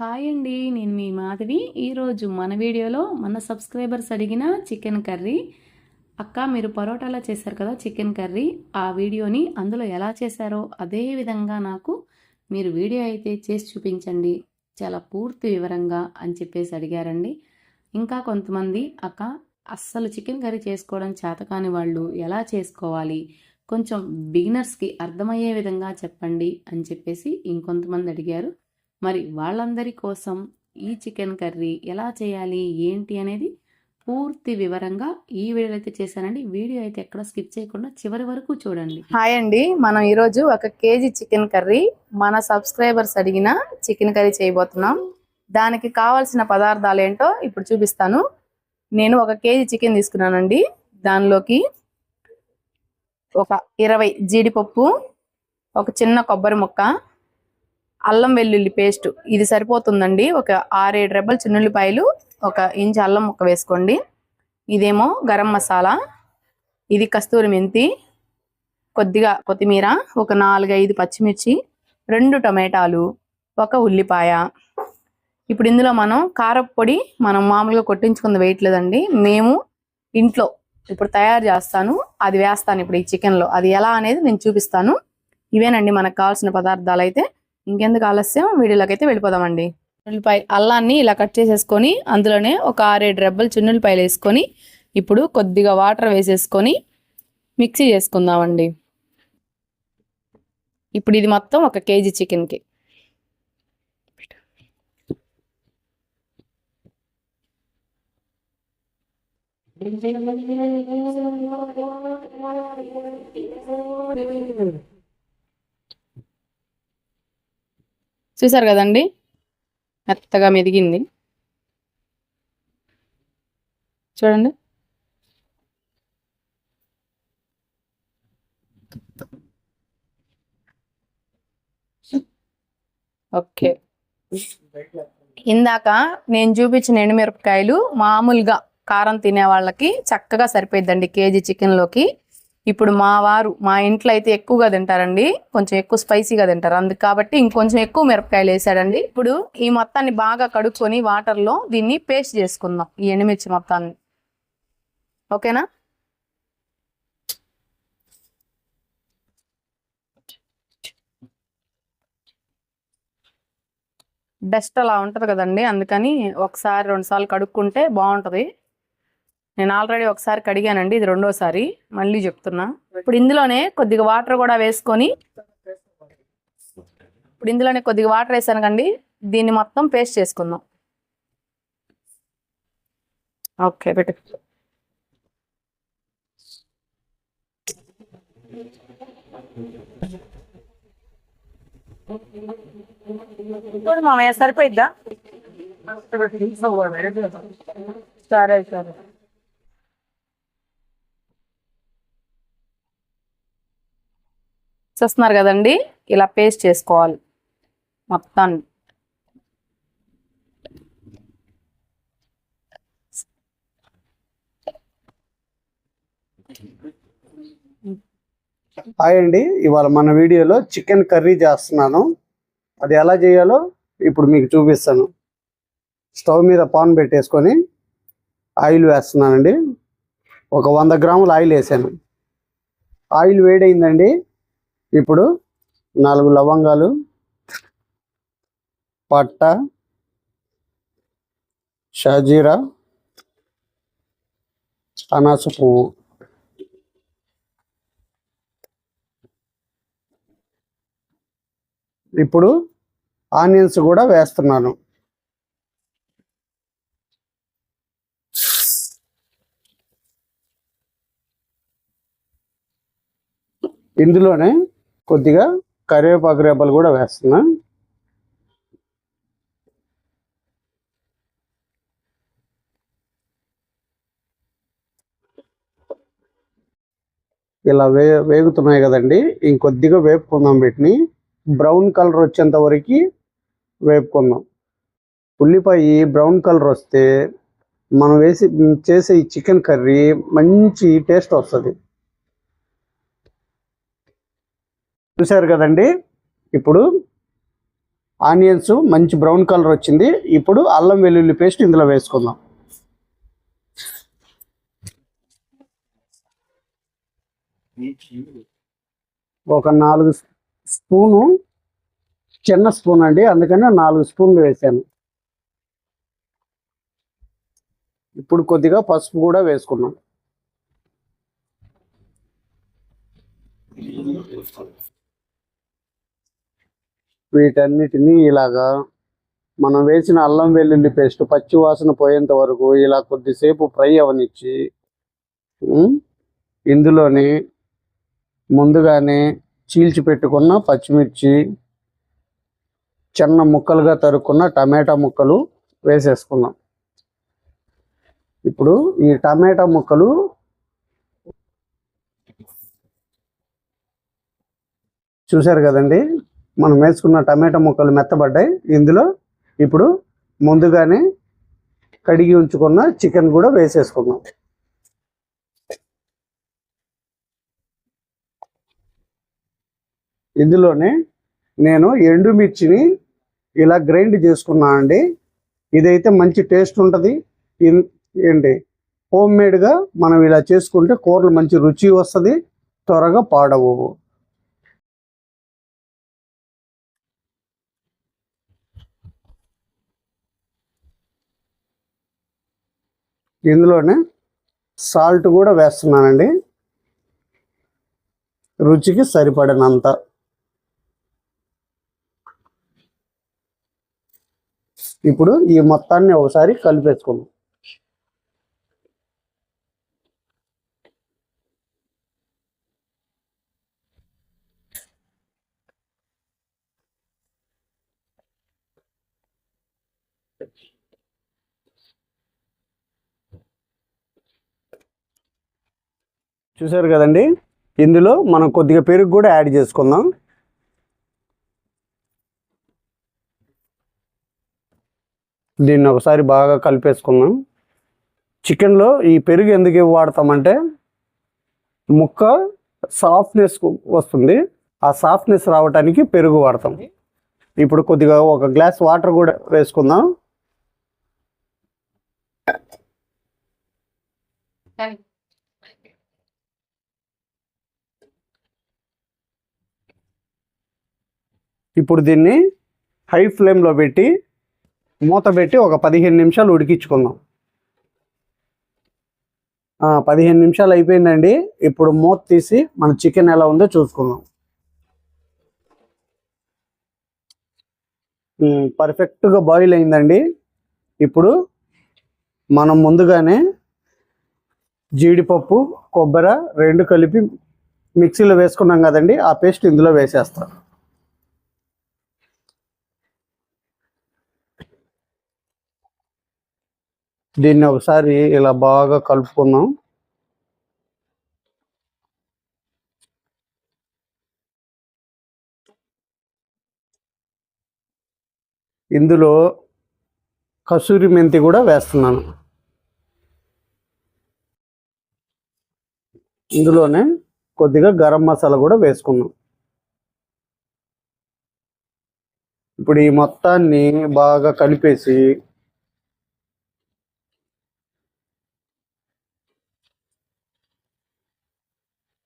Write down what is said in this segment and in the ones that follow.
Hi అండి నేను మీ మాధవి. ఈరోజు మన వీడియోలో మన సబ్స్క్రైబర్స్ అడిగిన చికెన్ కర్రీ. అక్క మీరు పరోటాలా చేశారు కదా చికెన్ కర్రీ. ఆ వీడియోని అందులో ఎలా చేశారో అదే విధంగా నాకు మీరు వీడియో అయితే చేసి చూపించండి. చాలా పూర్తి వివరంగా అని చెప్పేసి అడిగారండి. ఇంకా కొంతమంది అక్క అస్సలు చికెన్ కర్రీ చేసుకోవడం చేతకాని వాళ్ళు ఎలా చేసుకోవాలి? కొంచెం బిగినర్స్కి అర్థమయ్యే విధంగా చెప్పండి అని చెప్పేసి ఇంకొంతమంది అడిగారు. మరి వాళ్ళందరి కోసం ఈ చికెన్ కర్రీ ఎలా చేయాలి ఏంటి అనేది పూర్తి వివరంగా ఈ వీడియోలో అయితే చేశానండి. వీడియో అయితే ఎక్కడ స్కిప్ చేయకుండా చివరి వరకు చూడండి. హాయ్ అండి. మనం ఈరోజు ఒక కేజీ చికెన్ కర్రీ మన సబ్స్క్రైబర్స్ అడిగిన చికెన్ కర్రీ చేయబోతున్నాం. దానికి కావాల్సిన పదార్థాలు ఏంటో ఇప్పుడు చూపిస్తాను. నేను ఒక కేజీ చికెన్ తీసుకున్నానండి. దానిలోకి ఒక ఇరవై జీడిపప్పు ఒక చిన్న కొబ్బరి ముక్క అల్లం వెల్లుల్లి పేస్ట్. ఇది సరిపోతుందండి. ఒక ఆరేడు రెబ్బలు చిన్నుల్లిపాయలు ఒక ఇంచు అల్లం ముక్క వేసుకోండి. ఇదేమో గరం మసాలా. ఇది కస్తూరి మెంతి కొద్దిగా కొత్తిమీర ఒక నాలుగైదు పచ్చిమిర్చి రెండు టమాటాలు ఒక ఉల్లిపాయ. ఇప్పుడు ఇందులో మనం కారప్పొడి మనం మామూలుగా కొట్టించుకుంది వేయట్లేదండి మేము ఇంట్లో ఇప్పుడు తయారు చేస్తాను. అది వేస్తాను ఇప్పుడు ఈ చికెన్లో అది ఎలా అనేది నేను చూపిస్తాను. ఇవేనండి మనకు కావాల్సిన పదార్థాలు అయితే. ఇంకెందుకు ఆలస్యం? వీడియోలోకి అయితే వెళ్ళిపోదామండి. ఉల్లిపాయ అల్లాన్ని ఇలా కట్ చేసేసుకొని అందులోనే ఒక ఆరేడు రెబ్బలు చున్నులపాయలు వేసుకొని ఇప్పుడు కొద్దిగా వాటర్ వేసేసుకొని మిక్సీ చేసుకుందామండి. ఇప్పుడు ఇది మొత్తం ఒక కేజీ చికెన్కి. చూసారు కదండి? మెత్తగా మెదిగింది. చూడండి. ఓకే. ఇందాక నేను చూపించిన ఎండుమిరపకాయలు మామూలుగా కారం తినే వాళ్ళకి చక్కగా సరిపోయిద్దండి కేజీ చికెన్లోకి. ఇప్పుడు మా వారు మా ఇంట్లో అయితే ఎక్కువగా తింటారండి. కొంచెం ఎక్కువ స్పైసీగా తింటారు. అందుకు కాబట్టి ఇంకొంచెం ఎక్కువ మిరపకాయలు వేసాడండి. ఇప్పుడు ఈ మొత్తాన్ని బాగా కడుక్కొని వాటర్లో దీన్ని పేస్ట్ చేసుకుందాం. ఈ ఎండుమిర్చి మొత్తాన్ని. ఓకేనా? డస్ట్ అలా ఉంటుంది కదండి. అందుకని ఒకసారి రెండుసార్లు కడుక్కుంటే బాగుంటుంది. నేను ఆల్రెడీ ఒకసారి కడిగానండి ఇది రెండోసారి. మళ్ళీ చెప్తున్నా. ఇప్పుడు ఇందులోనే కొద్దిగా వాటర్ కూడా వేసుకొని ఇప్పుడు ఇందులోనే కొద్దిగా వాటర్ వేసాను కండి దీన్ని మొత్తం పేస్ట్ చేసుకుందాం. ఓకే పెట్టు. మామయ్య సరిపోయిద్దా? సరే సరే. చూస్తున్నారు కదండి. ఇలా పేస్ట్ చేసుకోవాలి. మొత్తాన్ని హాయ్ అండి. ఇవాళ మన వీడియోలో చికెన్ కర్రీ చేస్తున్నాను. అది ఎలా చేయాలో ఇప్పుడు మీకు చూపిస్తాను. స్టవ్ మీద పాన్ పెట్టేసుకొని ఆయిల్ వేస్తున్నానండి. ఒక వంద గ్రాముల ఆయిల్ వేసాను. ఆయిల్ వేడైందండి. ఇప్పుడు నాలుగు లవంగాలు పట్ట షాజీరా అనాస పువ్వు. ఇప్పుడు ఆనియన్స్ కూడా వేస్తున్నాను. ఇందులోనే కొద్దిగా కరివేపాకు రేపలు కూడా వేస్తున్నా. ఇలా వే వేగుతున్నాయి కదండి. ఇంకొద్దిగా వేపుకుందాం వీటిని. బ్రౌన్ కలర్ వచ్చేంత వరకు వేపుకుందాం. ఉల్లిపాయ బ్రౌన్ కలర్ వస్తే మనం వేసి చేసే ఈ చికెన్ కర్రీ మంచి టేస్ట్ వస్తుంది. చూశారు కదండి? ఇప్పుడు ఆనియన్స్ మంచి బ్రౌన్ కలర్ వచ్చింది. ఇప్పుడు అల్లం వెల్లుల్లి పేస్ట్ ఇందులో వేసుకుందాం. ఒక నాలుగు స్పూను చిన్న స్పూన్ అండి. అందుకని నాలుగు స్పూన్లు వేసాను. ఇప్పుడు కొద్దిగా పసుపు కూడా వేసుకున్నాం. వీటన్నిటినీ ఇలాగా మనం వేసిన అల్లం వెల్లుల్లి పేస్ట్ పచ్చి వాసన పోయేంత వరకు ఇలా కొద్దిసేపు ఫ్రై అవనిచ్చి ఇందులోని ముందుగానే చీల్చి పెట్టుకున్న పచ్చిమిర్చి చిన్న ముక్కలుగా తరుక్కున్న టమాటా ముక్కలు వేసేసుకున్నాం ఇప్పుడు ఈ టమాటా ముక్కలు చూశారు కదండి? మనం వేసుకున్న టమాటా ముక్కలు మెత్తబడ్డాయి. ఇందులో ఇప్పుడు ముందుగానే కడిగి ఉంచుకున్న చికెన్ కూడా వేసేసుకున్నాం ఇందులోనే నేను ఎండుమిర్చిని ఇలా గ్రైండ్ చేసుకున్నా అండి. ఇదైతే మంచి టేస్ట్ ఉంటుంది. ఏంటి? హోమ్ మేడ్గా మనం ఇలా చేసుకుంటే కూరలు మంచి రుచి వస్తుంది. త్వరగా పాడవు. ఇందులోనే సాల్ట్ కూడా వేస్తున్నానండి. రుచికి సరిపడినంత. ఇప్పుడు ఈ మొత్తాన్ని ఒకసారి కలిపేసుకుందాం. చూసారు కదండి? ఇందులో మనం కొద్దిగా పెరుగు కూడా యాడ్ చేసుకుందాం. దీన్ని ఒకసారి బాగా కలిపేసుకుందాం. చికెన్లో ఈ పెరుగు ఎందుకు వాడతామంటే ముక్క సాఫ్ట్నెస్ వస్తుంది. ఆ సాఫ్ట్నెస్ రావడానికి పెరుగు వాడతాం. ఇప్పుడు కొద్దిగా ఒక గ్లాస్ వాటర్ కూడా వేసుకుందాం. ఇప్పుడు దీన్ని హై ఫ్లేమ్లో పెట్టి మూత పెట్టి ఒక పదిహేను నిమిషాలు ఉడికించుకుందాం. పదిహేను నిమిషాలు అయిపోయిందండి. ఇప్పుడు మూత తీసి మన చికెన్ ఎలా ఉందో చూసుకుందాం. పర్ఫెక్ట్గా బాయిల్ అయిందండి. ఇప్పుడు మనం ముందుగానే జీడిపప్పు కొబ్బరి రెండు కలిపి మిక్సీలో వేసుకున్నాం కదండి. ఆ పేస్ట్ ఇందులో వేసేస్తాం. దీన్ని ఒకసారి ఇలా బాగా కలుపుకున్నాం ఇందులో కసూరి మెంతి కూడా వేస్తున్నాను. ఇందులోనే కొద్దిగా గరం మసాలా కూడా వేసుకున్నాం ఇప్పుడు ఈ మొత్తాన్ని బాగా కలిపేసి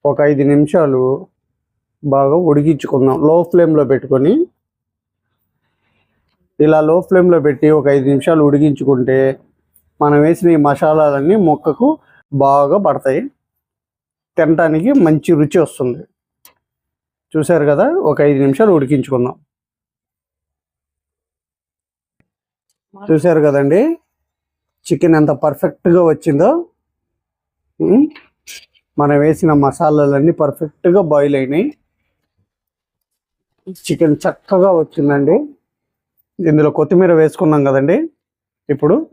ఒక ఐదు నిమిషాలు బాగా ఉడికించుకుందాం. లో ఫ్లేమ్లో పెట్టుకొని ఇలా లో ఫ్లేమ్లో పెట్టి ఒక ఐదు నిమిషాలు ఉడికించుకుంటే మనం వేసిన ఈ మసాలాలన్నీ మొక్కకు బాగా పడతాయి. తినటానికి మంచి రుచి వస్తుంది. చూశారు కదా? ఒక ఐదు నిమిషాలు ఉడికించుకుందాం. చూశారు కదండి? చికెన్ ఎంత పర్ఫెక్ట్గా వచ్చిందో? మనం వేసిన మసాలాలన్నీ పర్ఫెక్ట్గా బాయిల్ అయినాయి. చికెన్ చక్కగా వచ్చిందండి. ఇందులో కొత్తిమీర వేసుకున్నాం కదండి. ఇప్పుడు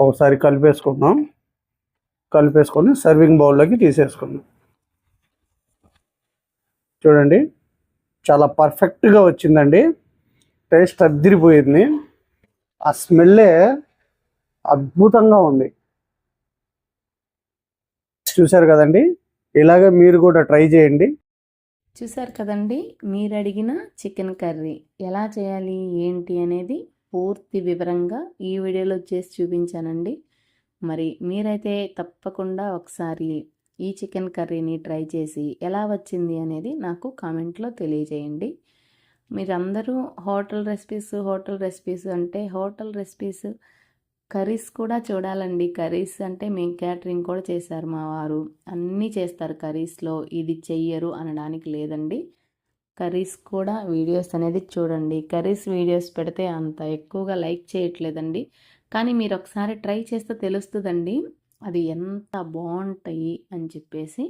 ఒకసారి కలిపేసుకుందాం. కలిపేసుకొని సర్వింగ్ బౌల్లోకి తీసేసుకుందాం. చూడండి చాలా పర్ఫెక్ట్గా వచ్చిందండి. టేస్ట్ అద్దిరిపోయింది. ఆ స్మెల్లే అద్భుతంగా ఉంది. చూశారు కదండి? ఇలాగ మీరు కూడా ట్రై చేయండి. చూసారు కదండి మీరు అడిగిన చికెన్ కర్రీ ఎలా చేయాలి ఏంటి అనేది పూర్తి వివరంగా ఈ వీడియోలో చేసి చూపించానండి. మరి మీరైతే తప్పకుండా ఒకసారి ఈ చికెన్ కర్రీని ట్రై చేసి ఎలా వచ్చింది అనేది నాకు కామెంట్లో తెలియజేయండి. మీరందరూ హోటల్ రెసిపీస్ హోటల్ రెసిపీస్ అంటే హోటల్ రెసిపీస్ కర్రీస్ కూడా చూడాలండి. కర్రీస్ అంటే మేము క్యాటరింగ్ కూడా చేశారు మా వారు. అన్నీ చేస్తారు కర్రీస్లో. ఇది చెయ్యరు అనడానికి లేదండి. కర్రీస్ కూడా వీడియోస్ అనేది చూడండి. కర్రీస్ వీడియోస్ పెడితే అంత ఎక్కువగా లైక్ చేయట్లేదండి. కానీ మీరు ఒకసారి ట్రై చేస్తే తెలుస్తుందండి. అది ఎంత బాగుంటాయి అని చెప్పేసి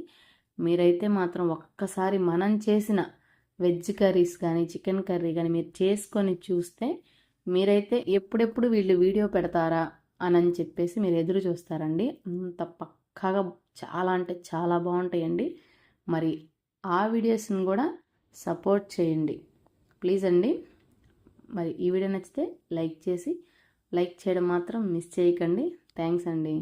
మీరైతే మాత్రం ఒక్కసారి మనం చేసిన వెజ్ కర్రీస్ కానీ చికెన్ కర్రీ కానీ మీరు చేసుకొని చూస్తే మీరైతే ఎప్పుడెప్పుడు వీళ్ళు వీడియో పెడతారా అని అని చెప్పేసి మీరు ఎదురు చూస్తారండి. అంత పక్కాగా చాలా అంటే చాలా బాగుంటాయండి. మరి ఆ వీడియోస్ని కూడా సపోర్ట్ చేయండి. ప్లీజ్ అండి. మరి ఈ వీడియో నచ్చితే లైక్ చేసి లైక్ చేయడం మాత్రం మిస్ చేయకండి. థ్యాంక్స్ అండి.